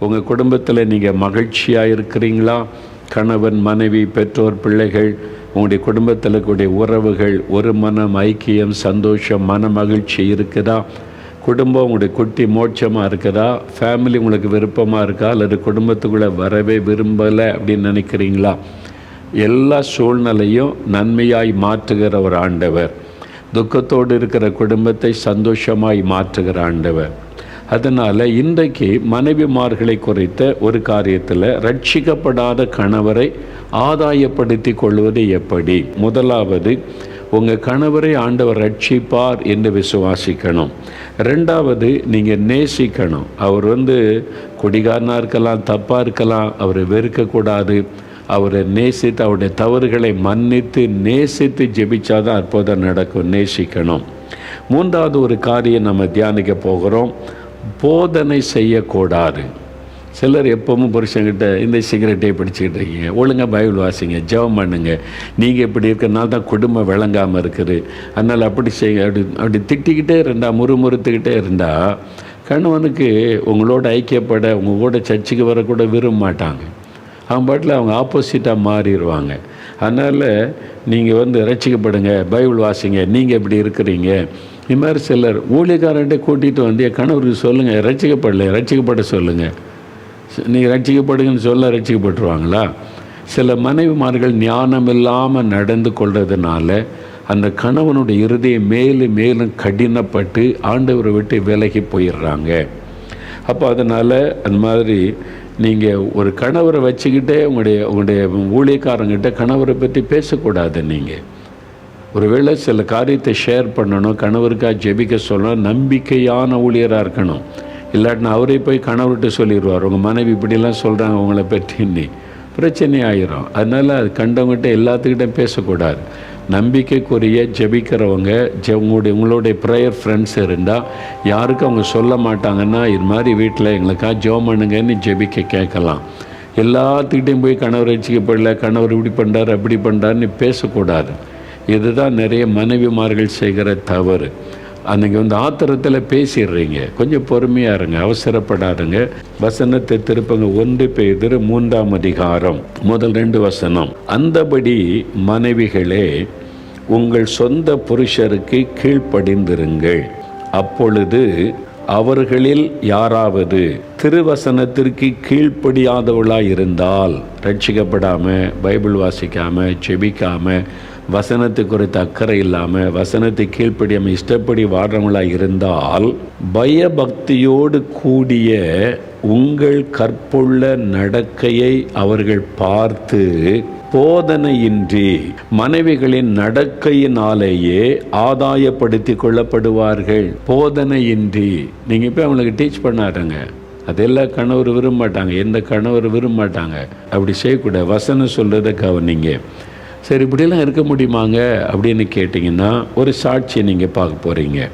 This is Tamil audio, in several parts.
உங்கள் குடும்பத்தில் நீங்கள் மகிழ்ச்சியாக இருக்கிறீங்களா? கணவன் மனைவி பெற்றோர் பிள்ளைகள் உங்களுடைய குடும்பத்தில் இருக்கக்கூடிய உறவுகள் ஒரு மனம் ஐக்கியம் சந்தோஷம் மன மகிழ்ச்சி இருக்குதா? குடும்பம் உங்களுடைய குட்டி மோட்சமாக இருக்குதா? ஃபேமிலி உங்களுக்கு விருப்பமாக இருக்கா? அல்லது குடும்பத்துக்குள்ளே வரவே விரும்பலை அப்படின்னு நினைக்கிறீங்களா? எல்லா சூழ்நிலையும் நன்மையாய் மாற்றுகிற ஒரு ஆண்டவர். துக்கத்தோடு இருக்கிற குடும்பத்தை சந்தோஷமாய் மாற்றுகிற ஆண்டவர். அதனால் இன்றைக்கு மனைவிமார்களை குறித்த ஒரு காரியத்தில் ரட்சிக்கப்படாத கணவரை ஆதாயப்படுத்தி கொள்வது எப்படி? முதலாவது உங்கள் கணவரை ஆண்டவர் ரட்சிப்பார் என்று விசுவாசிக்கணும். ரெண்டாவது நீங்கள் நேசிக்கணும். அவர் வந்து குடிகாரனாக இருக்கலாம் தப்பாக இருக்கலாம் அவரை வெறுக்கக்கூடாது. அவரை நேசித்து அவருடைய தவறுகளை மன்னித்து நேசித்து ஜெபிச்சாதான் அற்புதம் நடக்கும். நேசிக்கணும். மூன்றாவது ஒரு காரியம் நம்ம தியானிக்க போகிறோம். போதனை செய்யக்கூடாது. சிலர் எப்பவும் புருஷன்கிட்ட இந்த சிகரெட்டே பிடிச்சிக்கிட்டு இருக்கீங்க. ஒழுங்காக பைபிள் வாசிங்க ஜெபம் பண்ணுங்க. நீங்கள் இப்படி இருக்கிறனால தான் குடும்பம் விளங்காமல் இருக்குது. அதனால் அப்படி செய்ய அப்படி அப்படி திட்டிக்கிட்டே இருந்தால் முறுமுறுத்துக்கிட்டே இருந்தால் கணவனுக்கு உங்களோட ஐக்கியப்பட உங்கள் கூட சர்ச்சுக்கு வரக்கூட விரும்ப மாட்டாங்க. அவங்க பாட்டில் அவங்க ஆப்போசிட்டாக மாறிடுவாங்க. அதனால் நீங்கள் வந்து ரசிக்கப்படுங்க பைபிள் வாசிங்க நீங்கள் இப்படி இருக்கிறீங்க. இது மாதிரி சிலர் ஊழியக்காரன்ட்டே கூட்டிகிட்டு வந்து என் கணவருக்கு சொல்லுங்கள் ரசிக்கப்படல ரசிக்கப்பட சொல்லுங்கள் நீங்கள் ரட்சிக்கப்படுங்கன்னு சொல்ல ரட்சிக்கப்பட்டுருவாங்களா? சில மனைவிமார்கள் ஞானம் இல்லாமல் நடந்து கொள்றதுனால அந்த கணவனுடைய இருதயம் மேலும் மேலும் கடினப்பட்டு ஆண்டவரை விட்டு விலகி போயிடுறாங்க. அப்போ அதனால் அந்த மாதிரி நீங்கள் ஒரு கணவரை வச்சுக்கிட்டே உங்களுடைய உங்களுடைய ஊழியக்காரங்கிட்ட கணவரை பற்றி பேசக்கூடாது நீங்கள் ஒருவேளை சில காரியத்தை ஷேர் பண்ணணும் கணவருக்காக ஜெபிக்க சொல்லணும் நம்பிக்கையான ஊழியராக இருக்கணும். இல்லாட்டினா அவரே போய் கணவர்கிட்ட சொல்லிடுவார் உங்கள் மனைவி இப்படிலாம் சொல்கிறாங்க உங்களை பற்றின்னு பிரச்சனை ஆயிரும். அதனால் அது கண்டவங்ககிட்ட எல்லாத்துக்கிட்ட பேசக்கூடாது. நம்பிக்கைக்குரிய ஜெபிக்கிறவங்க ஜெ உங்களுடைய உங்களுடைய ப்ரேயர் ஃப்ரெண்ட்ஸ் இருந்தால் யாருக்கும் அவங்க சொல்ல மாட்டாங்கன்னா இது மாதிரி வீட்டில் எங்களுக்காக ஜெபம் பண்ணுங்கன்னு ஜெபிக்க கேட்கலாம். எல்லாத்துக்கிட்டையும் போய் கணவர் வச்சுக்கப்படல கணவர் இப்படி பண்ணுறாரு அப்படி பண்ணுறாருன்னு பேசக்கூடாது. இதுதான் நிறைய மனைவிமார்கள் செய்கிற தவறு. அன்றைக்கி வந்து ஆத்திரத்தில் பேசிடுறீங்க. கொஞ்சம் பொறுமையாக இருங்க அவசரப்படாதுங்க. வசனத்தை திருப்பங்க. ஒன்று பெய்திரு மூன்றாம் அதிகாரம் முதல் ரெண்டு வசனம். அந்தபடி மனைவிகளே உங்கள் சொந்த புருஷருக்கு கீழ்ப்படிந்திருங்கள். அப்பொழுது அவர்களில் யாராவது திருவசனத்திற்கு கீழ்ப்படியாதவளாக இருந்தால் ரட்சிக்கப்படாமல் பைபிள் வாசிக்காமல் செபிக்காமல் வசனத்தை குறித்த அக்கறை இல்லாமல் வசனத்தை கீழ்ப்படியாமல் இஷ்டப்படி வாடுறவங்களாக இருந்தால் பயபக்தியோடு கூடிய உங்கள் கற்புள்ள நடக்கையை அவர்கள் பார்த்து போதனையின்றி மனைவிகளின் நடக்கையினாலேயே ஆதாயப்படுத்தி கொள்ளப்படுவார்கள். போதனையின்றி. நீங்கள் போய் அவங்களுக்கு டீச் பண்ணாருங்க அதெல்லாம் கணவர் விரும்ப மாட்டாங்க எந்த கணவர் விரும்ப மாட்டாங்க அப்படி செய்யக்கூடாது. வசனம் சொல்கிறத கவனிங்க. சரி இப்படிலாம் இருக்க முடியுமாங்க? அப்படின்னு கேட்டிங்கன்னா ஒரு சாட்சியை நீங்கள் பார்க்க போகிறீங்க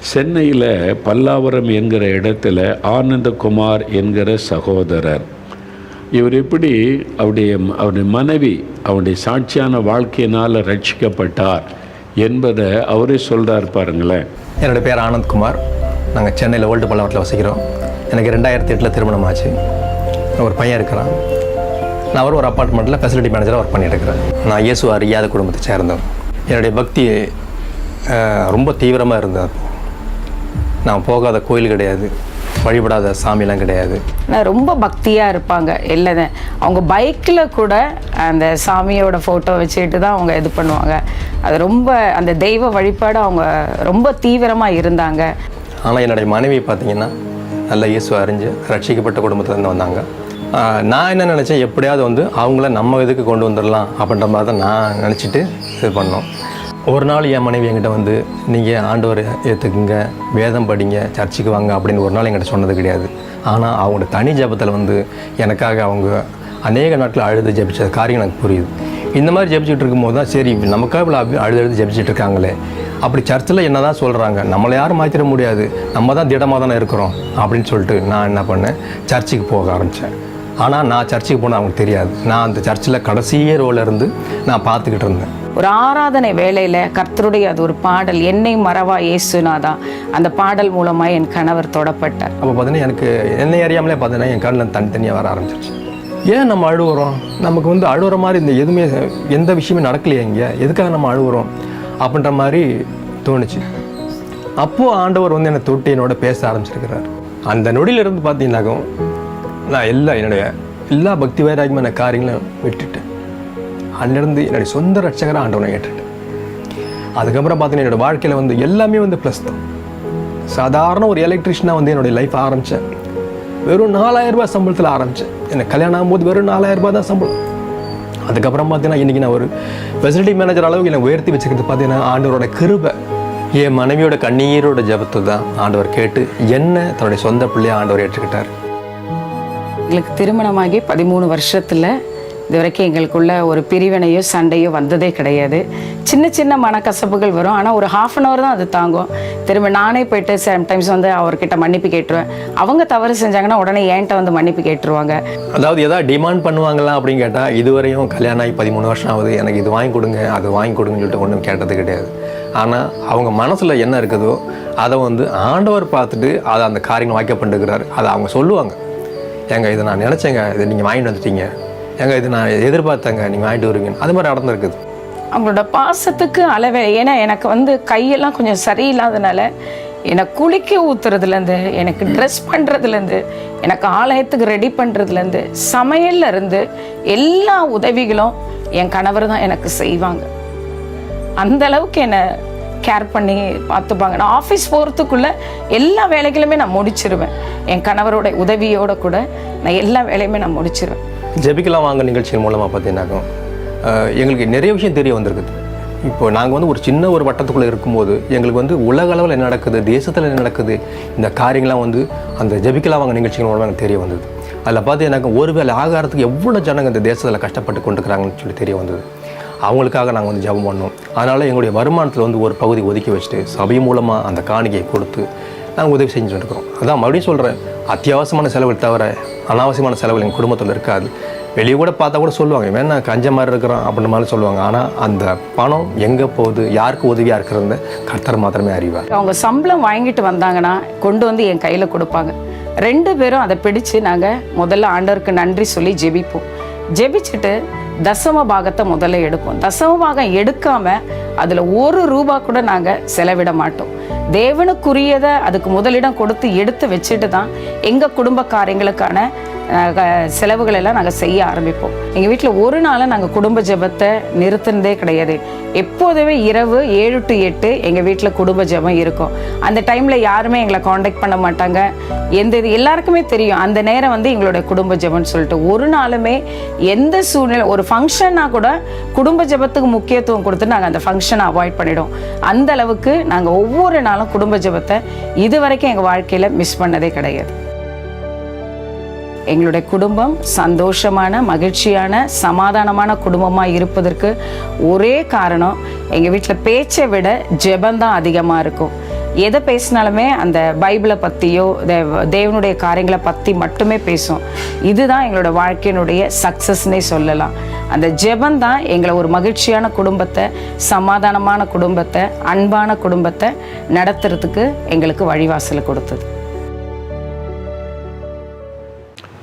சென்னையில் பல்லாவரம் என்கிற இடத்துல ஆனந்தகுமார் என்கிற சகோதரர். இவர் எப்படி அவருடைய அவருடைய மனைவி அவருடைய சாட்சியான வாழ்க்கையினால் ரட்சிக்கப்பட்டார் என்பதை அவரே சொல்கிறார் பாருங்களேன். என்னோடய பேர் ஆனந்த்குமார். நாங்கள் சென்னையில் ஓல்டு பல்லாவரத்தில் வசிக்கிறோம். எனக்கு ரெண்டாயிரத்தி எட்டில் திருமணம் ஆச்சு. ஒரு பையன் இருக்கிறான். நான் அவர் ஒரு அப்பார்ட்மெண்ட்டில் ஃபெசிலிட்டி மேனேஜராக ஒர்க் பண்ணிட்டு இருக்கிறேன் நான் இயேசு அறியாத குடும்பத்தை சேர்ந்தவன். என்னுடைய பக்தி ரொம்ப தீவிரமாக இருந்தது. நான் போகாத கோயில் கிடையாது வழிபடாத சாமிலாம் கிடையாது. நான் ரொம்ப பக்தியாக இருப்பாங்க இல்லை அவங்க பைக்கில் கூட அந்த சாமியோட ஃபோட்டோ வச்சுட்டு தான் அவங்க இது பண்ணுவாங்க. அது ரொம்ப அந்த தெய்வ வழிபாடு அவங்க ரொம்ப தீவிரமாக இருந்தாங்க. ஆனால் என்னுடைய மனைவி பார்த்தீங்கன்னா நல்ல இயேசு அறிஞ்சு ரட்சிக்கப்பட்ட குடும்பத்துலேருந்து வந்தாங்க. நான் என்ன நினச்சேன்? எப்படியாவது வந்து அவங்கள நம்ம இதுக்கு கொண்டு வந்துடலாம் அப்படின்ற மாதிரி தான் நான் நினச்சிட்டு இது பண்ணோம். ஒரு நாள் என் மனைவி என்கிட்ட வந்து நீங்கள் ஆண்டவர் ஏற்றுக்குங்க வேதம் படிங்க சர்ச்சுக்கு வாங்க அப்படின்னு ஒரு நாள் என்கிட்ட சொன்னது கிடையாது. ஆனால் அவங்களோட தனி ஜெபத்தில் வந்து எனக்காக அவங்க அநேக நாட்கள் அழுது ஜெபிச்ச காரியம் எனக்கு புரியுது. இந்த மாதிரி ஜெபிச்சுட்டு இருக்கும்போது தான் சரி நமக்காக இவ்வளோ அழுது அழுது ஜெபிச்சுட்டு இருக்காங்களே. அப்படி சர்ச்சில் என்ன தான் சொல்கிறாங்க நம்மளை யாரும் மாற்றிட முடியாது நம்ம தான் திடமாக தானே இருக்கிறோம் அப்படின்னு சொல்லிட்டு நான் என்ன பண்ணேன் சர்ச்சுக்கு போக ஆரம்பித்தேன் ஆனால் நான் சர்ச்சுக்கு போனால் அவங்களுக்கு தெரியாது. நான் அந்த சர்ச்சில் கடைசியே ரோல இருந்து நான் பார்த்துக்கிட்டு இருந்தேன். ஒரு ஆராதனை வேளையில் கர்த்தருடைய அது ஒரு பாடல் என்னை மறவா இயேசுநாதா அந்த பாடல் மூலமாக என் கணவர் தொடப்பட்டார். அப்போ பார்த்தீங்கன்னா எனக்கு என்னை அறியாமலே பார்த்தீங்கன்னா என் கண்ணில் தனித்தனியாக வர ஆரம்பிச்சிருச்சு. ஏன் நம்ம அழுகுறோம் நமக்கு வந்து அழுகுற மாதிரி இந்த எதுவுமே எந்த விஷயமே நடக்கலையே இங்கே. எதுக்காக நம்ம அழுகுறோம் அப்படின்ற மாதிரி தோணுச்சு. அப்போது ஆண்டவர் வந்து என்னை தொட்டு என்னோட பேச ஆரம்பிச்சிருக்கிறார். அந்த நொடியிலிருந்து பார்த்தீங்கன்னாக்கும் நான் எல்லா என்னுடைய எல்லா பக்தி வைராகியமான காரியங்களும் விட்டுட்டேன் அன்னிருந்து என்னுடைய சொந்த ரட்சகராக ஆண்டவனை கேட்டுட்டேன் அதுக்கப்புறம் பார்த்தீங்கன்னா என்னோடய வாழ்க்கையில் வந்து எல்லாமே வந்து ப்ளஸ் தான். சாதாரண ஒரு எலக்ட்ரிஷனாக வந்து என்னுடைய லைஃப் ஆரம்பித்தேன் வெறும் நாலாயிரம் ரூபாய் சம்பளத்தில் ஆரம்பித்தேன் எனக்கு கல்யாணம் ஆகும்போது வெறும் நாலாயிரம் ரூபாய் தான் சம்பளம். அதுக்கப்புறம் பார்த்தீங்கன்னா இன்றைக்கி நான் ஒரு ஃபெசிலிட்டி மேனேஜர் அளவுக்கு என்னை உயர்த்தி வச்சுக்கிறது பார்த்தீங்கன்னா ஆண்டவரோட கிருபை. என் மனைவியோட கண்ணீரோட ஜபத்தை தான் ஆண்டவர் கேட்டு என்ன தன்னுடைய சொந்த பிள்ளையை ஆண்டவர் ஏற்றுக்கிட்டார். எங்களுக்கு திருமணமாகி பதிமூணு வருஷத்தில் இது வரைக்கும் எங்களுக்குள்ள ஒரு பிரிவினையோ சண்டையோ வந்ததே கிடையாது. சின்ன சின்ன மனக்கசப்புகள் வரும். ஆனால் ஒரு ஹாஃப் அன் ஹவர் தான் அது தாங்கும். திரும்ப நானே போயிட்டு சம்டைம்ஸ் வந்து அவர்கிட்ட மன்னிப்பு கேட்டுருவேன். அவங்க தவறு செஞ்சாங்கன்னா உடனே ஏன்ட்ட வந்து மன்னிப்பு கேட்டுருவாங்க. அதாவது எதாவது டிமாண்ட் பண்ணுவாங்களா அப்படின்னு கேட்டால் இதுவரையும் கல்யாணம் ஆகி பதிமூணு வருஷம் ஆகுது. எனக்கு இது வாங்கி கொடுங்க அது வாங்கி கொடுங்கன்னு சொல்லிட்டு ஒன்றும் கேட்டது கிடையாது. ஆனால் அவங்க மனசில் என்ன இருக்குதோ அதை வந்து ஆண்டவர் பார்த்துட்டு அதை அந்த காரியங்கள் வாய்க்க பண்ணிருக்கிறாரு அதை அவங்க சொல்லுவாங்க. ஏங்க இதை நான் நினச்சேங்க. இதை நீங்கள் வாங்கிட்டு வந்துட்டீங்க. ஏங்க இது நான் எதிர்பார்த்தேங்க நீங்கள் வாங்கிட்டு வருவீங்கன்னு அது மாதிரி நடந்திருக்குது. அவங்களோட பாசத்துக்கு அளவே ஏன்னா எனக்கு வந்து கையெல்லாம் கொஞ்சம் சரியில்லாதனால என்னை குளிக்க ஊத்துறதுலேருந்து எனக்கு ட்ரெஸ் பண்ணுறதுலேருந்து எனக்கு ஆலயத்துக்கு ரெடி பண்ணுறதுலேருந்து சமையல்ல இருந்து எல்லா உதவிகளும் என் கணவர் தான் எனக்கு செய்வாங்க. அந்த அளவுக்கு என்னை கேர் பண்ணி பார்த்துப்பாங்க. நான் ஆஃபீஸ் போகிறதுக்குள்ள எல்லா வேலைகளுமே நான் முடிச்சிருவேன். என் கணவரோட உதவியோட கூட நான் எல்லா வேலையுமே நான் முடிச்சிருவேன். ஜெபிக்கலாம் வாங்க நிகழ்ச்சியின் மூலமாக பார்த்தீங்கன்னாக்கும் எங்களுக்கு நிறைய விஷயம் தெரிய வந்திருக்குது. இப்போ நாங்கள் வந்து ஒரு சின்ன ஒரு வட்டத்துக்குள்ளே இருக்கும்போது எங்களுக்கு வந்து உலக அளவில் என்ன நடக்குது தேசத்தில் என்ன நடக்குது இந்த காரியங்கள்லாம் வந்து அந்த ஜபிக்கலாம் வாங்க நிகழ்ச்சிகள் மூலமாக எனக்கு தெரிய வந்தது. அதில் பார்த்து எனக்கு ஒருவேளை ஆகாரத்துக்கு எவ்வளோ ஜனங்க இந்த தேசத்தில் கஷ்டப்பட்டு கொண்டுக்கிறாங்கன்னு சொல்லி தெரிய வந்தது. அவங்களுக்காக நாங்கள் வந்து ஜெபம் பண்ணோம். அதனால் எங்களுடைய வருமானத்தில் வந்து ஒரு பகுதி ஒதுக்கி வச்சுட்டு சபை மூலமாக அந்த காணிக்கையை கொடுத்து நாங்கள் உதவி செஞ்சுட்டு இருக்கிறோம் அதான் மறுபடியும் சொல்கிறேன் அத்தியாவசியமான செலவுகள் தவிர அனாவசியமான செலவுகள் எங்கள் குடும்பத்தில் இருக்காது. வெளியே கூட பார்த்தா கூட சொல்லுவாங்க வேணா கஞ்ச மாதிரி இருக்கிறோம் அப்படின்ற மாதிரி சொல்லுவாங்க. ஆனால் அந்த பணம் எங்கே போகுது யாருக்கு உதவியாக இருக்கிறத கர்த்தர் மாத்திரமே அறிவார். அவங்க சம்பளம் வாங்கிட்டு வந்தாங்கன்னா கொண்டு வந்து என் கையில் கொடுப்பாங்க. ரெண்டு பேரும் அதை பிடிச்சு நாங்கள் முதல்ல ஆண்டவருக்கு நன்றி சொல்லி ஜெபிப்போம். ஜெபிச்சுட்டு தசம பாகத்தை முதல்ல எடுப்போம். தசம பாகம் எடுக்காமல் அதில் ஒரு ரூபா கூட நாங்கள் செலவிட மாட்டோம். தேவனுக்குரியதை அதுக்கு முதலிடம் கொடுத்து எடுத்து வச்சுட்டு தான் எங்கள் குடும்ப காரியங்களுக்கான செலவுகள் எல்லாம் நாங்கள் செய்ய ஆரம்பிப்போம். எங்கள் வீட்டில் ஒரு நாளும் நாங்கள் குடும்ப ஜெபத்தை நிறுத்தினதே கிடையாது. எப்போதுமே இரவு ஏழு டு எட்டு எங்கள் வீட்டில் குடும்ப ஜெபம் இருக்கும். அந்த டைமில் யாருமே எங்களை காண்டாக்ட் பண்ண மாட்டாங்க. எந்த இது எல்லாருக்குமே தெரியும். அந்த நேரம் வந்து எங்களுடைய குடும்ப ஜெபம்னு சொல்லிட்டு. ஒரு நாளுமே எந்த சூழ்நிலை ஒரு ஃபங்க்ஷன்னா கூட குடும்ப ஜெபத்துக்கு முக்கியத்துவம் கொடுத்து நாங்கள் அந்த ஃபங்க்ஷனை அவாய்ட் பண்ணிவிடும் அந்த அளவுக்கு நாங்கள் ஒவ்வொரு நாளும் குடும்ப ஜெபத்தை இது வரைக்கும் எங்கள் வாழ்க்கையில் மிஸ் பண்ணதே கிடையாது. எங்களுடைய குடும்பம் சந்தோஷமான மகிழ்ச்சியான சமாதானமான குடும்பமாக இருப்பதற்கு ஒரே காரணம் எங்கள் வீட்டில் பேச்சை விட ஜெபந்தான் அதிகமாக இருக்கும். எதை பேசினாலுமே அந்த பைபிளை பற்றியோ தேவனுடைய காரியங்களை பற்றி மட்டுமே பேசும். இதுதான் எங்களோட வாழ்க்கையினுடைய சக்ஸஸ்னே சொல்லலாம். அந்த ஜெபம் தான் எங்களை ஒரு மகிழ்ச்சியான குடும்பத்தை சமாதானமான குடும்பத்தை அன்பான குடும்பத்தை நடத்துறதுக்கு எங்களுக்கு வழிவாசலை கொடுத்தது.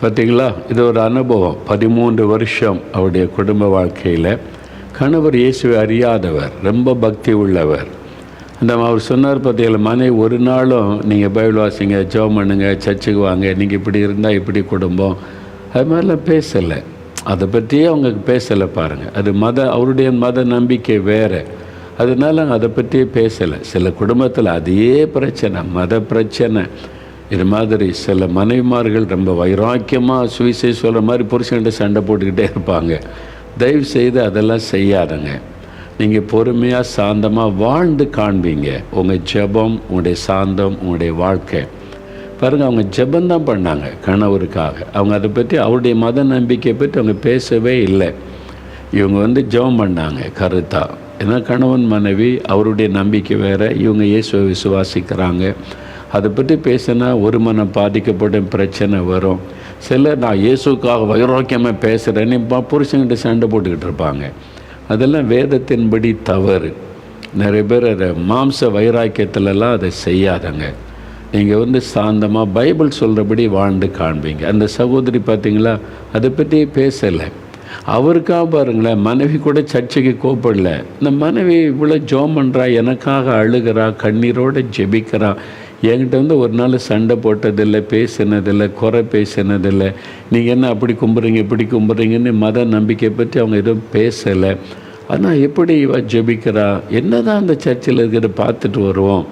பார்த்தீங்களா இது ஒரு அனுபவம். பதிமூன்று வருஷம் அவருடைய குடும்ப வாழ்க்கையில் கணவர் இயேசுவை அறியாதவர் ரொம்ப பக்தி உள்ளவர். அந்த அவர் சொன்னார் பார்த்தீங்களா மனைவி ஒரு நாளும் நீங்கள் பைபிள் வாசிங்க ஜோம் பண்ணுங்க சர்ச்சுக்கு வாங்க நீங்கள் இப்படி இருந்தால் இப்படி குடும்பம். அது மாதிரிலாம் பேசலை. அதை பற்றியே அவங்க பேசலை பாருங்கள் அது மத அவருடைய மத நம்பிக்கை வேறு. அதனால் அதை பற்றியே பேசலை. சில குடும்பத்தில் அதே பிரச்சனை மத பிரச்சனை. இது மாதிரி சில மனைவிமார்கள் ரொம்ப வைராக்கியமாக சுவிசை சொல்கிற மாதிரி புருஷன்கிட்ட சண்டை போட்டுக்கிட்டே இருப்பாங்க. தயவு செய்து அதெல்லாம் செய்யாதங்க. நீங்கள் பொறுமையாக சாந்தமாக வாழ்ந்து காண்பீங்க. உங்கள் ஜெபம் உங்களுடைய சாந்தம் உங்களுடைய வாழ்க்கை. பாருங்கள் அவங்க ஜெபந்தான் பண்ணாங்க கணவருக்காக. அவங்க அதை பற்றி அவருடைய மத நம்பிக்கையை பற்றி அவங்க பேசவே இல்லை. இவங்க வந்து ஜெபம் பண்ணாங்க கருத்தா. ஏன்னா கணவன் மனைவி அவருடைய நம்பிக்கை வேறு இவங்க இயேசுவை விசுவாசிக்கிறாங்க. அதை பற்றி பேசினா ஒரு மனம் பாதிக்கப்படும் பிரச்சனை வரும். சில நான் இயேசுக்காக வைரோக்கியமாக பேசுகிறேன்னு இப்போ புருஷன்கிட்ட சண்டை போட்டுக்கிட்டு இருப்பாங்க. அதெல்லாம் வேதத்தின்படி தவறு. நிறைய பேர் அதை மாம்ச வைராக்கியத்திலலாம் அதை செய்யாதங்க. நீங்கள் வந்து சாந்தமாக பைபிள் சொல்கிறபடி வாழ்ந்து காண்பீங்க. அந்த சகோதரி பார்த்தீங்களா அதை பற்றி பேசலை. அவருக்காக பாருங்களேன் மனைவி கூட சர்ச்சைக்கு கோப்படல. இந்த மனைவி இவ்வளோ ஜோம் பண்ணுறா எனக்காக அழுகிறா கண்ணீரோடு ஜெபிக்கிறா என்கிட்ட வந்து ஒரு நாள் சண்டை போட்டதில்லை பேசினதில்லை குறை பேசினதில்லை. நீங்கள் என்ன அப்படி கும்பிட்றீங்க இப்படி கும்பிட்றீங்கன்னு மத நம்பிக்கை பற்றி அவங்க எதுவும் பேசலை. ஆனால் எப்படி இவ ஜெபிக்கிறா? என்ன தான் அந்த சர்ச்சில் இருக்கிறத பார்த்துட்டு வருவோம்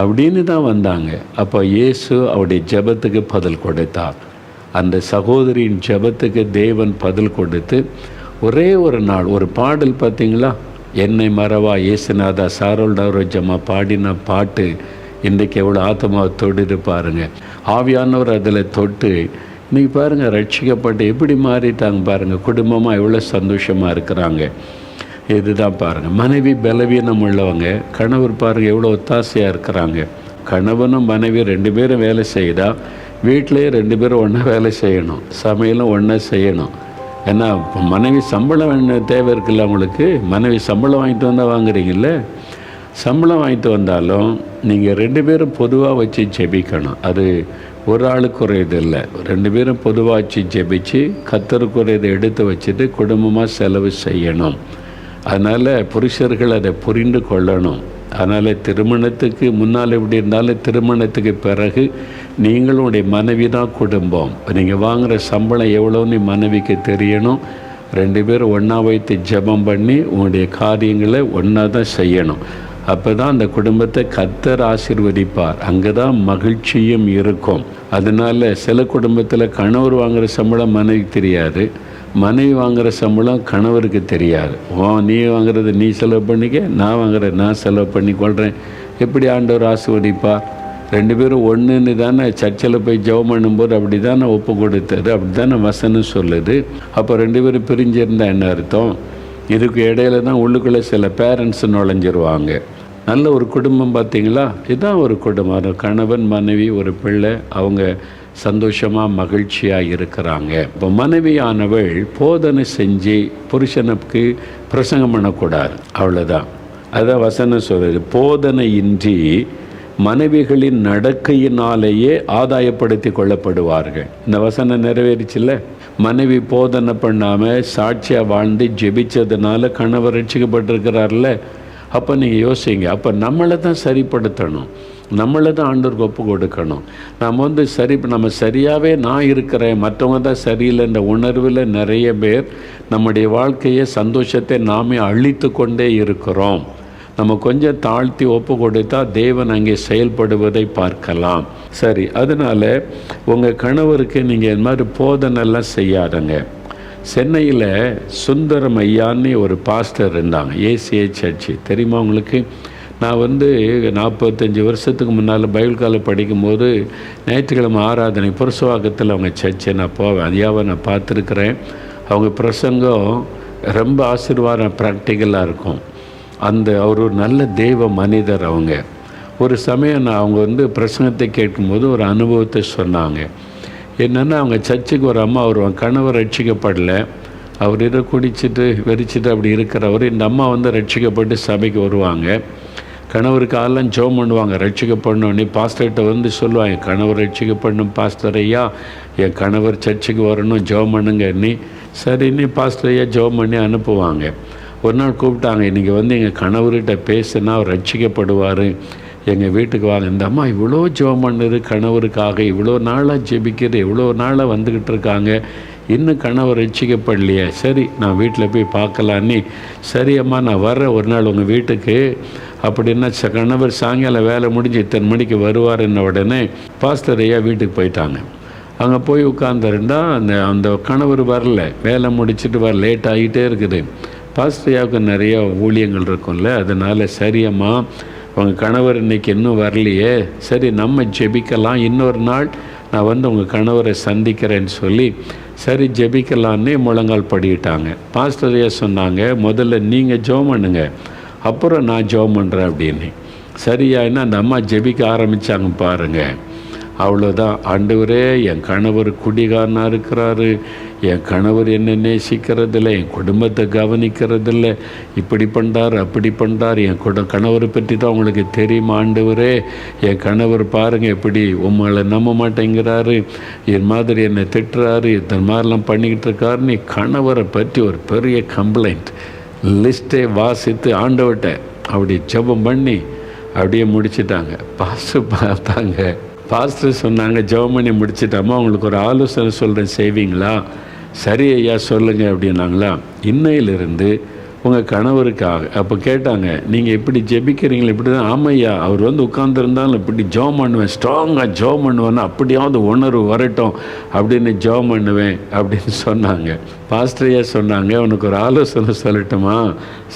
அப்படின்னு தான் வந்தாங்க. அப்போ இயேசு அவருடைய ஜெபத்துக்கு பதில் கொடுத்தார். அந்த சகோதரியின் ஜெபத்துக்கு தேவன் பதில் கொடுத்து ஒரே ஒரு நாள் ஒரு பாடல் பார்த்தீங்களா? என்னை மறவா இயேசுநாதா சாரோல் டவரோஜம்மா பாடின பாட்டு இன்றைக்கு எவ்வளோ ஆத்மாவை தொட்டு பாருங்க ஆவியானவர் அதில் தொட்டு இன்றைக்கி பாருங்கள் ரட்சிக்கப்பட்டு எப்படி மாறிட்டாங்க பாருங்கள் குடும்பமாக எவ்வளோ சந்தோஷமாக இருக்கிறாங்க. இதுதான் பாருங்கள் மனைவி பலவீனம் உள்ளவங்க கணவர் பாருங்கள் எவ்வளோ ஒத்தாசையாக இருக்கிறாங்க. கணவனும் மனைவி ரெண்டு பேரும் வேலை செய்தா வீட்டிலேயே ரெண்டு பேரும் ஒன்றா வேலை செய்யணும் சமையலும் ஒன்றா செய்யணும். ஏன்னா மனைவி சம்பளம் தேவை இருக்குல்ல அவங்களுக்கு மனைவி சம்பளம் வாங்கிட்டு வந்தால் வாங்குறீங்கல்ல? சம்பளம் வாங்கிட்டு வந்தாலும் நீங்கள் ரெண்டு பேரும் பொதுவாக வச்சு ஜெபிக்கணும். அது ஒரு ஆளுக்கு ஒரு இது இல்லை. ரெண்டு பேரும் பொதுவாக வச்சு ஜெபிச்சு கத்தருக்கு ஒரு இதை எடுத்து வச்சுட்டு குடும்பமாக செலவு செய்யணும். அதனால் புருஷர்கள் அதை புரிந்து கொள்ளணும். அதனால் திருமணத்துக்கு முன்னால் எப்படி இருந்தாலும் திருமணத்துக்கு பிறகு நீங்களுடைய மனைவி தான் குடும்பம். நீங்கள் வாங்குகிற சம்பளம் எவ்வளோன்னு மனைவிக்கு தெரியணும். ரெண்டு பேரும் ஒன்றா வைத்து ஜெபம் பண்ணி உங்களுடைய காரியங்களை ஒன்றா தான் செய்யணும். அப்போ தான் அந்த குடும்பத்தை கத்தர் ஆசீர்வதிப்பார். அங்கே தான் மகிழ்ச்சியும் இருக்கும். அதனால சில குடும்பத்தில் கணவர் வாங்குகிற சம்பளம் மனைவிக்கு தெரியாது. மனைவி வாங்குகிற சம்பளம் கணவருக்கு தெரியாது. ஓ நீ வாங்குறது நீ செலவு பண்ணிக்க நான் வாங்குறேன் நான் செலவு பண்ணி கொள்கிறேன் எப்படி ஆண்டவர் ஆசீர்வதிப்பார்? ரெண்டு பேரும் ஒன்றுன்னு தானே சர்ச்சில் போய் ஜெபம் பண்ணும்போது அப்படி தானே ஒப்பு கொடுத்தாரு அப்படி தானே வசனம் சொல்லுது. அப்போ ரெண்டு பேரும் பிரிஞ்சிருந்தா என்ன அர்த்தம்? இதுக்கு இடையில தான் உள்ளுக்குள்ளே சில பேரண்ட்ஸ் நுழைஞ்சிருவாங்க. நல்ல ஒரு குடும்பம் பார்த்தீங்களா? இதுதான் ஒரு குடும்பம். ஒரு கணவன் மனைவி ஒரு பிள்ளை அவங்க சந்தோஷமாக மகிழ்ச்சியாக இருக்கிறாங்க. இப்போ மனைவியானவள் போதனை செஞ்சு புருஷனுக்கு பிரசங்கம் பண்ணக்கூடாது. அவ்வளோதான் அதான் வசனம் சொல்கிறது போதனையின்றி மனைவிகளின் நடக்கையினாலேயே ஆதாயப்படுத்தி கொள்ளப்படுவார்கள். இந்த வசனம் நிறைவேறிச்சுல்ல? மனைவி போதனை பண்ணாமல் சாட்சியாக வாழ்ந்து ஜெபிச்சதுனால கணவர் ரட்சிக்கப்பட்டிருக்கிறார்ல? அப்போ நீங்கள் யோசிங்க அப்போ நம்மளை தான் சரிப்படுத்தணும். நம்மளை தான் ஆண்டவருக்கு ஒப்பு கொடுக்கணும். நம்ம வந்து சரி நம்ம சரியாகவே நான் இருக்கிறேன். மற்றவங்க தான் சரியில்லைன்ற உணர்வில் நிறைய பேர் நம்முடைய வாழ்க்கையை சந்தோஷத்தை நாமே அழித்து கொண்டே இருக்கிறோம். நம்ம கொஞ்சம் தாழ்த்தி ஒப்பு கொடுத்தா தேவன் அங்கே செயல்படுவதை பார்க்கலாம். சரி அதனால் உங்கள் கணவருக்கு நீங்கள் இந்த மாதிரி போதனெல்லாம் செய்யாதங்க. சென்னையில் சுந்தரம் ஐயான்னு ஒரு பாஸ்டர் இருந்தாங்க ஏசிஏ சர்ச்சு தெரியுமா உங்களுக்கு? நான் வந்து நாற்பத்தஞ்சு வருஷத்துக்கு முன்னால் பைபிள் காலம் படிக்கும்போது ஞாயிற்றுக்கிழமை ஆராதனை புரசவாக்கத்தில் அவங்க சர்ச்சை நான் போவேன். ஐயாவை நான் பார்த்துருக்குறேன். அவங்க பிரசங்கம் ரொம்ப ஆசீர்வாதம் ப்ராக்டிக்கலாக இருக்கும். அந்த அவர் ஒரு நல்ல தெய்வ மனிதர் அவங்க. ஒரு சமயம் நான் அவங்க வந்து பிரசங்கத்தை கேட்கும்போது ஒரு அனுபவத்தை சொன்னாங்க. என்னென்னா அவங்க சர்ச்சுக்கு ஒரு அம்மா வருவாங்க கணவர் ரட்சிக்கப்படல. அவர் இதை குடிச்சிட்டு வெறிச்சிட்டு அப்படி இருக்கிறவர். இந்த அம்மா வந்து ரட்சிக்கப்பட்டு சபைக்கு வருவாங்க. கணவருக்கு ஆளெலாம் ஜோம் பண்ணுவாங்க ரட்சிக்கப்படணும்னு பாஸ்டர்கிட்ட வந்து சொல்லுவாங்க கணவர் ரட்சிக்கப்படணும் பாஸ்டர் ஐயா. என் கணவர் சர்ச்சுக்கு வரணும் ஜோம் பண்ணுங்க. நீ சரின்னு பாஸ்டர் ஐயா ஜோம் பண்ணி அனுப்புவாங்க. ஒரு நாள் கூப்பிட்டாங்க இன்றைக்கி வந்து எங்கள் கணவர்கிட்ட பேசுனா அவர் ரட்சிக்கப்படுவார். எங்கள் வீட்டுக்கு வாங்க. இந்த அம்மா இவ்வளோ ஜெபம் பண்ணுது கணவருக்காக இவ்வளோ நாளாக ஜெபிக்கிறது இவ்வளோ நாளாக வந்துக்கிட்டு இருக்காங்க. இன்னும் கணவர் ரட்சிக்கப்படலையே. சரி நான் வீட்டில் போய் பார்க்கலான்னு சரி அம்மா நான் வர்றேன் ஒரு நாள் உங்கள் வீட்டுக்கு. அப்படின்னா ச கணவர் சாயங்காலம் வேலை முடிஞ்சு இத்தனை மணிக்கு வருவாருன்ன உடனே பாஸ்டர் ஐயா வீட்டுக்கு போயிட்டாங்க. அங்கே போய் உட்காந்துருந்தா அந்த அந்த கணவர் வரல. வேலை முடிச்சுட்டு வர லேட் ஆகிட்டே இருக்குது. பாஸ்திரியாவுக்கு நிறைய ஊழியங்கள் இருக்கும்ல அதனால் சரியம்மா உங்கள் கணவர் இன்னைக்கு இன்னும் வரலையே சரி நம்ம ஜெபிக்கலாம் இன்னொரு நாள் நான் வந்து உங்கள் கணவரை சந்திக்கிறேன்னு சொல்லி சரி ஜெபிக்கலான்னே முழங்கால் படிக்கிட்டாங்க பாஸ்டரையா சொன்னாங்க முதல்ல நீங்கள் ஜெபம் பண்ணுங்க அப்புறம் நான் ஜெபம் பண்ணுறேன் அப்படின்னு. சரியா அந்த அம்மா ஜெபிக்க ஆரம்பித்தாங்க பாருங்கள் அவ்வளோதான் ஆண்டவரே என் கணவர் குடிகாரனாக இருக்கிறாரு என் கணவர் என்ன நேசிக்கிறதில்ல என் குடும்பத்தை கவனிக்கிறதில்ல. இப்படி பண்ணுறார் அப்படி பண்ணுறார் என் குட கணவரை பற்றி தான் உங்களுக்கு தெரியுமா ஆண்டவரே? என் கணவர் பாருங்கள் எப்படி உங்களை நம்ப மாட்டேங்கிறாரு. என் மாதிரி என்னை திட்டுறாரு. இந்த மாதிரிலாம் பண்ணிக்கிட்டு இருக்காரு. நீ கணவரை பற்றி ஒரு பெரிய கம்ப்ளைண்ட் லிஸ்ட்டை வாசித்து ஆண்டவட்ட அப்படி ஜெபம் பண்ணி அப்படியே முடிச்சிட்டாங்க. பாஸ்டர் பார்த்தாங்க. பாஸ்டர் சொன்னாங்க ஜெபம் பண்ணி முடிச்சிட்டாமா? உங்களுக்கு ஒரு ஆலோசனை சொல்கிறேன் செய்வீங்களா? சரி ஐயா சொல்லுங்க அப்படின்னாங்களா? இன்னையிலிருந்து உங்கள் கணவருக்காக. அப்போ கேட்டாங்க நீங்கள் எப்படி ஜெபிக்கிறீங்களா இப்படி தான் ஆமையா அவர் வந்து உட்காந்துருந்தாலும் இப்படி ஜோம் பண்ணுவேன் ஸ்ட்ராங்காக ஜோம் பண்ணுவேன்னா அப்படியாவது உணர்வு வரட்டும் அப்படின்னு ஜோம் பண்ணுவேன் அப்படின்னு சொன்னாங்க. பாஸ்டரையா சொன்னாங்க உனக்கு ஒரு ஆலோசனை சொல்லட்டுமா?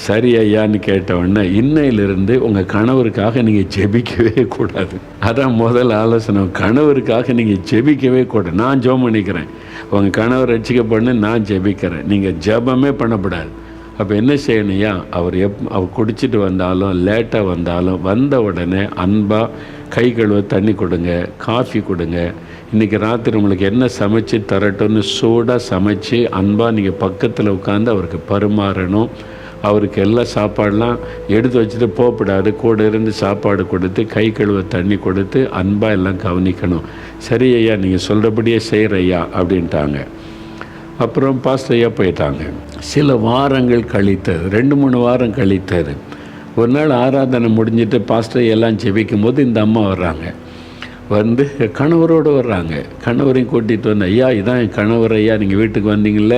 சரி ஐயான்னு கேட்ட உடனே இன்னையிலிருந்து உங்கள் கணவருக்காக நீங்கள் ஜெபிக்கவே கூடாது. அதான் முதல் ஆலோசனை. கணவருக்காக நீங்கள் ஜெபிக்கவே கூடாது. நான் ஜோம் பண்ணிக்கிறேன். உங்கள் கணவர் ரட்சிக்கப்பண்ணு நான் ஜெபிக்கிறேன். நீங்கள் ஜெபமே பண்ணக்கூடாது அப்போ என்ன செய்யணுயா அவர் எப் அவர் குடிச்சிட்டு வந்தாலும் லேட்டாக வந்தாலும் வந்த உடனே அன்பாக கை கழுவ தண்ணி கொடுங்க காஃபி கொடுங்க. இன்றைக்கி ராத்திரி உங்களுக்கு என்ன சமைச்சு தரட்டும்னு சூடாக சமைச்சு அன்பாக நீங்கள் பக்கத்தில் உட்காந்து அவருக்கு பரிமாறணும். அவருக்கு எல்லா சாப்பாடெலாம் எடுத்து வச்சுட்டு போகப்படாது கூட இருந்து சாப்பாடு கொடுத்து கை கழுவ தண்ணி கொடுத்து அன்பாக எல்லாம் கவனிக்கணும். சரி ஐயா நீங்கள் சொல்கிறபடியே செய்கிற ஐயா அப்படின்ட்டாங்க. அப்புறம் பாஸ்டர் ஐயா போயிட்டாங்க. சில வாரங்கள் கழித்தது ரெண்டு மூணு வாரம் கழித்தது. ஒரு நாள் ஆராதனை முடிஞ்சிட்டு பாஸ்டர் எல்லாம் ஜெபிக்கும் போது இந்த அம்மா வர்றாங்க. வந்து கணவரோடு வர்றாங்க. கணவரையும் கூட்டிகிட்டு வந்து ஐயா இதான் என் கணவர் ஐயா நீங்கள் வீட்டுக்கு வந்தீங்கல்ல?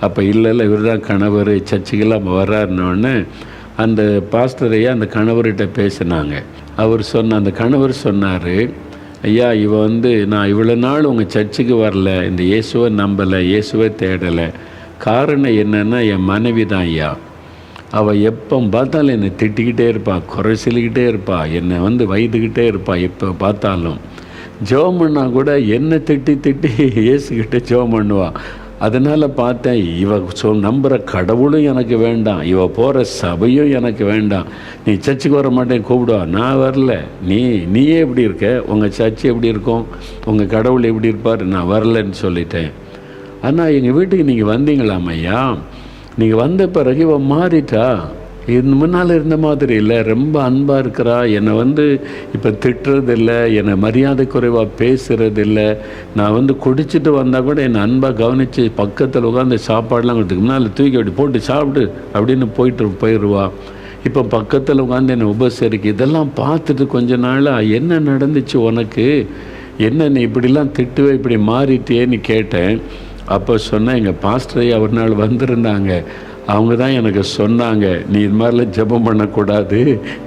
அப்போ இல்லை இல்லை இவர் தான் கணவர் சர்ச்சுக்கெல்லாம் வர்றாருனோடனே அந்த பாஸ்டர் ஐயா அந்த கணவர்கிட்ட பேசினாங்க. அவர் சொன்ன அந்த கணவர் சொன்னார் ஐயா இவ வந்து நான் இவ்வளோ நாள் உங்கள் சர்ச்சுக்கு வரல இந்த இயேசுவை நம்பலை இயேசுவை தேடலை. காரணம் என்னென்னா என் மனைவி தான் ஐயா. அவள் எப்போ பார்த்தாலும் என்னை திட்டிக்கிட்டே இருப்பாள் குறை சொல்லிக்கிட்டே இருப்பாள் என்னை வந்து வயதுக்கிட்டே இருப்பாள் எப்போ பார்த்தாலும். ஜெபம் பண்ணால் கூட என்னை திட்டி திட்டி இயேசுக்கிட்ட ஜெபம் பண்ணுவாள் அதனால் பார்த்தேன் இவ சொ நம்புகிற கடவுளும் எனக்கு வேண்டாம் இவ போகிற சபையும் எனக்கு வேண்டாம். நீ சர்ச்சுக்கு வர மாட்டேன் கூப்பிடுவா நான் வரல. நீ நீயே எப்படி இருக்க? உங்கள் சர்ச்சு எப்படி இருக்கும்? உங்கள் கடவுள் எப்படி இருப்பார்? நான் வரலன்னு சொல்லிட்டேன். ஆனால் எங்கள் வீட்டுக்கு நீங்கள் வந்தீங்களாம் ஐயா? நீங்கள் வந்த பிறகு இவன் மாறிட்டா? இது முன்னால் இருந்த மாதிரி இல்லை ரொம்ப அன்பாக இருக்கிறா என்னை வந்து இப்போ திட்டுறதில்ல என்னை மரியாதை குறைவாக பேசுகிறதில்ல நான் வந்து குடிச்சிட்டு வந்தால் கூட என்னை அன்பாக கவனித்து பக்கத்தில் உட்காந்து சாப்பாடெலாம் கொடுத்துக்கு முன்னால் தூக்கி அப்படி போட்டு சாப்பிடு அப்படின்னு போயிட்டு போயிடுவா இப்போ பக்கத்தில் உட்காந்து என்னை உபசரிக்கு இதெல்லாம் பார்த்துட்டு கொஞ்ச நாளாக என்ன நடந்துச்சு உனக்கு? என்ன நீ இப்படிலாம் திட்டுவே இப்படி மாறிட்டியேன்னு கேட்டேன். அப்போ சொன்னேன் எங்கள் பாஸ்டர் ஒரு நாள் வந்திருந்தாங்க. அவங்க தான் எனக்கு சொன்னாங்க நீ இது மாதிரிலாம் ஜெபம் பண்ணக்கூடாது.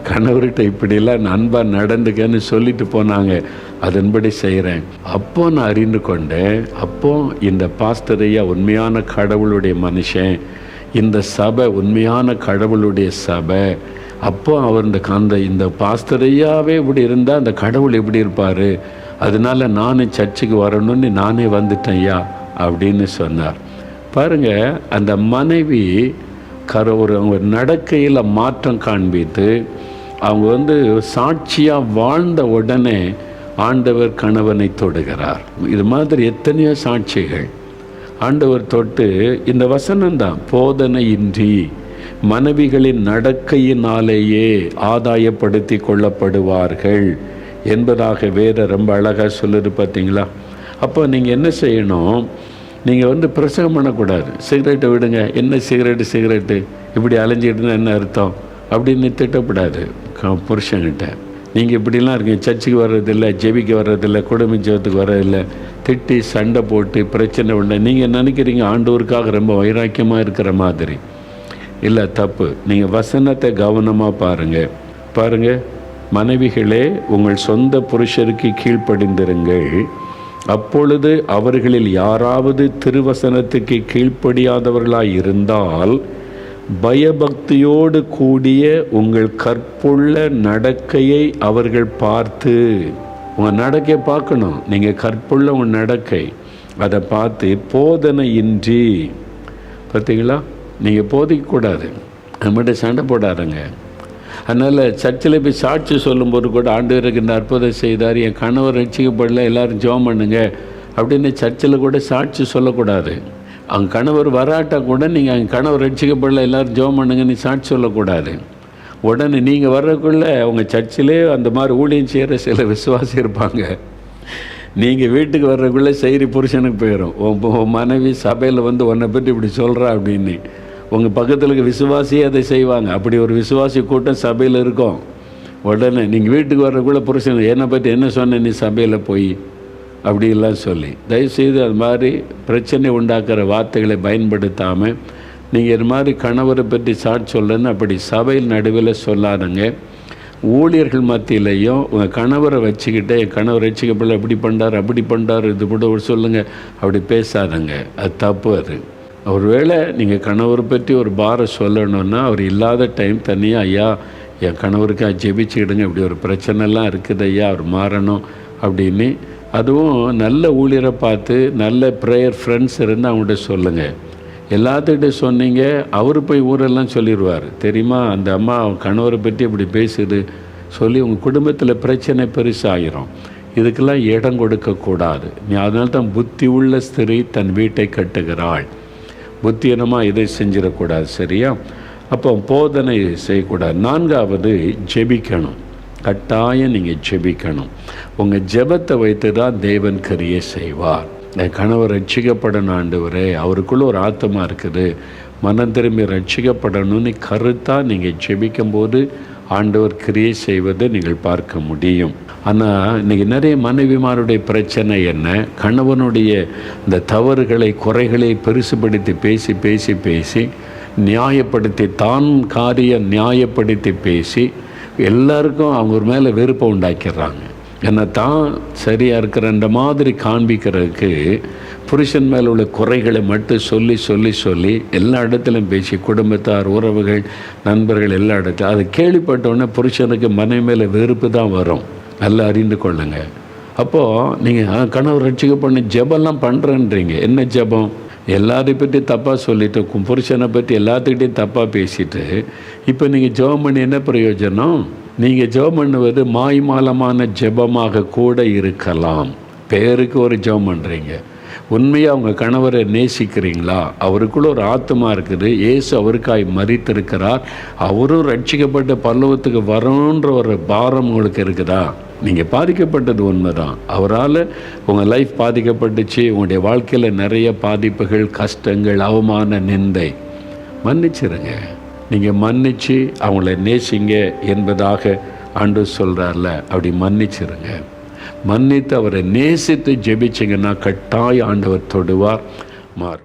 கணவர்கிட்ட இப்படிலாம் அன்பாக நடந்துக்கன்னு சொல்லிட்டு போனாங்க. அதன்படி செய்கிறேன் அப்போ நான் அறிந்து கொண்டேன் அப்போ இந்த பாஸ்தரையா ஐயா உண்மையான கடவுளுடைய மனுஷன். இந்த சபை உண்மையான கடவுளுடைய சபை. அப்போ அவர் இந்த அந்த இந்த பாஸ்தரையாவே இப்படி இருந்தால் அந்த கடவுள் எப்படி இருப்பார்? அதனால நானும் சர்ச்சுக்கு வரணும்னு நானே வந்துட்டேன் ஐயா அப்படின்னு சொன்னார். பாருங்க அந்த மனைவி கர ஒரு அவங்க நடக்கையில் மாற்றம் காண்பித்து அவங்க வந்து சாட்சியாக வாழ்ந்த உடனே ஆண்டவர் கணவனை தொடுகிறார். இது மாதிரி எத்தனையோ சாட்சிகள். ஆண்டவர் தொட்டு இந்த வசனம்தான் போதனையின்றி மனைவிகளின் நடக்கையினாலேயே ஆதாயப்படுத்தி கொள்ளப்படுவார்கள் என்பதாக வேற ரொம்ப அழகாக சொல்லுது பார்த்தீங்களா அப்போ நீங்கள் என்ன செய்யணும்? நீங்கள் வந்து பிரசங்கம் பண்ணக்கூடாது. சிகரெட்டை விடுங்க. என்ன சிகரெட்டு சிகரெட்டு? இப்படி அலைஞ்சிட்டுனா என்ன அர்த்தம்? அப்படின்னு திட்டக்கூடாது க- புருஷன்கிட்ட. நீங்கள் இப்படிலாம் இருக்கீங்க. சர்ச்சுக்கு வர்றதில்லை ஜெபிக்கு வர்றதில்லை குடும்ப ஜெபத்துக்கு வர்றதில்லை. திட்டி சண்டை போட்டு பிரச்சனை உண்டு. நீங்கள் நினைக்கிறீங்க ஆண்டோருக்காக ரொம்ப வைராக்கியமாக இருக்கிற மாதிரி. இல்லை தப்பு. நீங்கள் வசனத்தை கவனமாக பாருங்கள் பாருங்கள் மனைவிகளே உங்கள் சொந்த புருஷருக்கு கீழ்ப்படிந்திருங்கள். அப்பொழுது அவர்களில் யாராவது திருவசனத்துக்கு கீழ்ப்படியாதவர்களாய் இருந்தால் பயபக்தியோடு கூடிய உங்கள் கற்புள்ள நடக்கையை அவர்கள் பார்த்து உங்கள் நடக்கையை பார்க்கணும். நீங்கள் கற்புள்ள உங்கள் நடக்கை. அதை பார்த்து போதனையின்றி. பார்த்தீங்களா? நீங்கள் போதிக்கக்கூடாது. நம்மகிட்ட சண்டை போடாதுங்க. அதனால் சர்ச்சில் போய் சாட்சி சொல்லும்போது கூட ஆண்டவருக்கு இந்த அற்புதம் செய்தார் என் கணவர் ரட்சிக்கப்படல எல்லாரும் ஜோம் பண்ணுங்க அப்படின்னு சர்ச்சில் கூட சாட்சி சொல்லக்கூடாது. அவங்க கணவர் வராட்டா கூட நீங்கள் அவங்க கணவர் ரட்சிக்கப்படல எல்லாரும் பண்ணுங்க பண்ணுங்கன்னு சாட்சி சொல்லக்கூடாது. உடனே நீங்கள் வர்றதுக்குள்ளே அவங்க சர்ச்சிலே அந்த மாதிரி ஊழியம் செய்கிற சில விசுவாசி இருப்பாங்க. நீங்கள் வீட்டுக்கு வர்றதுக்குள்ளே செய்தி புருஷனுக்கு போயிடும் உன் மனைவி சபையில் வந்து உன்னை பற்றி இப்படி சொல்கிறா அப்படின்னு. உங்கள் பக்கத்தில் இருக்க விசுவாசியே அதை செய்வாங்க. அப்படி ஒரு விசுவாசி கூட்டம் சபையில் இருக்கும். உடனே நீங்கள் வீட்டுக்கு வர்றதுக்குள்ளே புருஷன் என்னை பற்றி என்ன சொன்ன நீ சபையில் போய்? அப்படிலாம் சொல்லி தயவுசெய்து அது மாதிரி பிரச்சனை உண்டாக்குற வார்த்தைகளை பயன்படுத்தாமல் நீங்கள் இது மாதிரி கணவரை பற்றி சாட் சொல்லுன்னு அப்படி சபையில் நடுவில் சொல்லாதுங்க. ஊழியர்கள் மத்தியிலையும் உங்கள் கணவரை வச்சுக்கிட்டு என் கணவர் வச்சுக்கப்படல இப்படி பண்ணார் அப்படி பண்ணார் இது கூட சொல்லுங்கள் அப்படி பேசாதங்க. அது தப்பு அது. ஒருவேளை நீங்கள் கணவரை பற்றி ஒரு பாரை சொல்லணுன்னா அவர் இல்லாத டைம் தனியாக ஐயா என் கணவருக்காக ஜெபிச்சுக்கிடுங்க இப்படி ஒரு பிரச்சனைலாம் இருக்குது ஐயா அவர் மாறணும் அப்படின்னு. அதுவும் நல்ல ஊழியரை பார்த்து நல்ல ப்ரேயர் ஃப்ரெண்ட்ஸ் இருந்து அவங்கள்ட்ட சொல்லுங்கள் எல்லாத்துக்கிட்ட சொன்னீங்க அவர் போய் ஊரெல்லாம் சொல்லிடுவார் தெரியுமா? அந்த அம்மா அவன் கணவரை பற்றி இப்படி பேசுது. சொல்லி உங்கள் குடும்பத்தில் பிரச்சனை பெருசாகிரும் இதுக்கெல்லாம் இடம் கொடுக்கக்கூடாது. நீ அதனால தான் புத்தி உள்ள ஸ்திரீ தன் வீட்டை கட்டுகிறாள். புத்தியனமாக இதை செஞ்சிடக்கூடாது சரியா? அப்போ போதனை செய்யக்கூடாது. நான்காவது ஜெபிக்கணும். கட்டாயம் நீங்கள் ஜெபிக்கணும். உங்கள் ஜெபத்தை வைத்து தான் தேவன் கரியை செய்வார். என் கணவர் ரட்சிக்கப்படணும் ஆண்டவரே. அவருக்குள்ள ஒரு ஆத்தமாக இருக்குது. மனம் திரும்பி ரட்சிக்கப்படணும்னு கருத்தாக நீங்கள் ஜெபிக்கும்போது ஆண்டவர் கிரியை செய்வதை நீங்கள் பார்க்க முடியும். ஆனால் இன்றைக்கி நிறைய மனைவிமாருடைய பிரச்சனை என்ன? கணவனுடைய இந்த தவறுகளை குறைகளை பெருசுபடுத்தி பேசி பேசி பேசி நியாயப்படுத்தி தான் காரியம் நியாயப்படுத்தி பேசி எல்லாருக்கும் அவங்க மேலே வெறுப்பை உண்டாக்கிடுறாங்க. என்னை தான் சரியாக இருக்கிறன்ற மாதிரி காண்பிக்கிறதுக்கு புருஷன் மேலே உள்ள குறைகளை மட்டும் சொல்லி சொல்லி சொல்லி எல்லா இடத்துலையும் பேசி குடும்பத்தார் உறவுகள் நண்பர்கள் எல்லா இடத்துலையும் அதை கேள்விப்பட்டோன்னே புருஷனுக்கு மனைவி மேலே வெறுப்பு தான் வரும். நல்லா அறிந்து கொள்ளுங்க. அப்போது நீங்கள் கணவர் ரட்சிக்க பண்ணி ஜெபம்லாம் பண்ணுறேன்றீங்க என்ன ஜெபம்? எல்லாரையும் பற்றி தப்பாக சொல்லிட்டு புருஷனை பற்றி எல்லாத்துக்கிட்டையும் தப்பாக பேசிட்டு இப்போ நீங்கள் ஜெபம் பண்ணி என்ன பிரயோஜனம்? நீங்கள் ஜெபம் பண்ணுவது மாய்மாலமான ஜெபமாக கூட இருக்கலாம். பேருக்கு ஒரு ஜெபம் பண்ணுறீங்க உண்மையாக அவங்க கணவரை நேசிக்கிறீங்களா? அவருக்குள்ள ஒரு ஆத்மா இருக்குது. இயேசு அவருக்காய் மறித்திருக்கிறார் அவரும் ரட்சிக்கப்பட்ட பல்லவத்துக்கு வரணுன்ற ஒரு பாரம் உங்களுக்கு இருக்குதா? நீங்கள் பாதிக்கப்பட்டது உண்மைதான். அவரால் உங்கள் லைஃப் பாதிக்கப்பட்டுச்சு உங்களுடைய வாழ்க்கையில் நிறைய பாதிப்புகள் கஷ்டங்கள் அவமான நிந்தை. மன்னிச்சிருங்க. நீங்கள் மன்னிச்சு அவங்கள நேசிங்க என்பதாக ஆண்டு சொல்கிறார்ல அப்படி மன்னிச்சிருங்க. மன்னித்து அவரை நேசித்து ஜெபிச்சிங்கன்னா கட்டாய ஆண்டவர் தொடுவார் மாறும்.